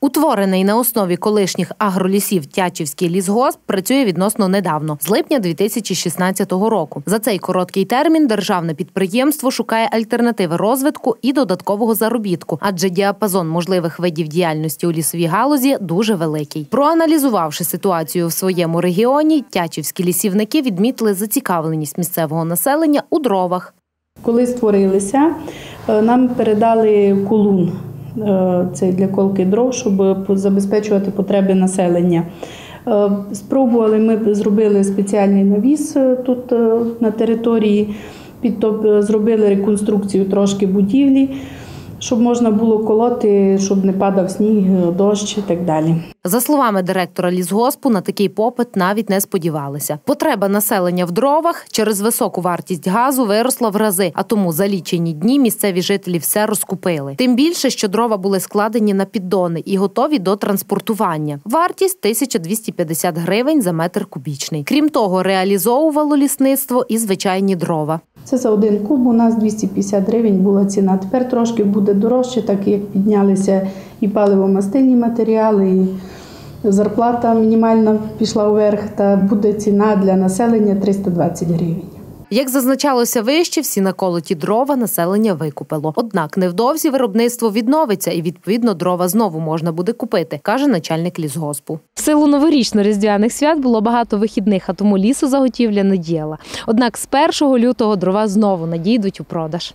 Утворений на основі колишніх агролісів Тячівський лісгосп працює відносно недавно, з липня 2016 року. За цей короткий термін державне підприємство шукає альтернативи розвитку і додаткового заробітку, адже діапазон можливих видів діяльності у лісовій галузі дуже великий. Проаналізувавши ситуацію в своєму регіоні, тячівські лісівники відмітили зацікавленість місцевого населення у дровах. Коли створилися, е, нам передали кулун цей для колки дров, щоб забезпечувати потреби населення. Е, Спробували, ми зробили спеціальний навіс е, тут е, на території, підтоп- зробили реконструкцію трошки будівлі, щоб можна було колоти, щоб не падав сніг, дощ і так далі. За словами директора лісгоспу, на такий попит навіть не сподівалися. Потреба населення в дровах через високу вартість газу виросла в рази, а тому за лічені дні місцеві жителі все розкупили. Тим більше, що дрова були складені на піддони і готові до транспортування. Вартість 1250 гривень за метр кубічний. Крім того, реалізовувало лісництво і звичайні дрова. Це за один куб у нас 250 гривень була ціна. Тепер трошки буде дорожче, так як піднялися і паливо-мастильні матеріали, і зарплата мінімальна пішла вверх, та буде ціна для населення 320 гривень. Як зазначалося вище, всі наколоті дрова населення викупило. Однак невдовзі виробництво відновиться і відповідно дрова знову можна буде купити, каже начальник лісгоспу. В силу новорічно-різдвяних свят було багато вихідних, а тому лісу заготівля не діяла. Однак з 1 лютого дрова знову надійдуть у продаж.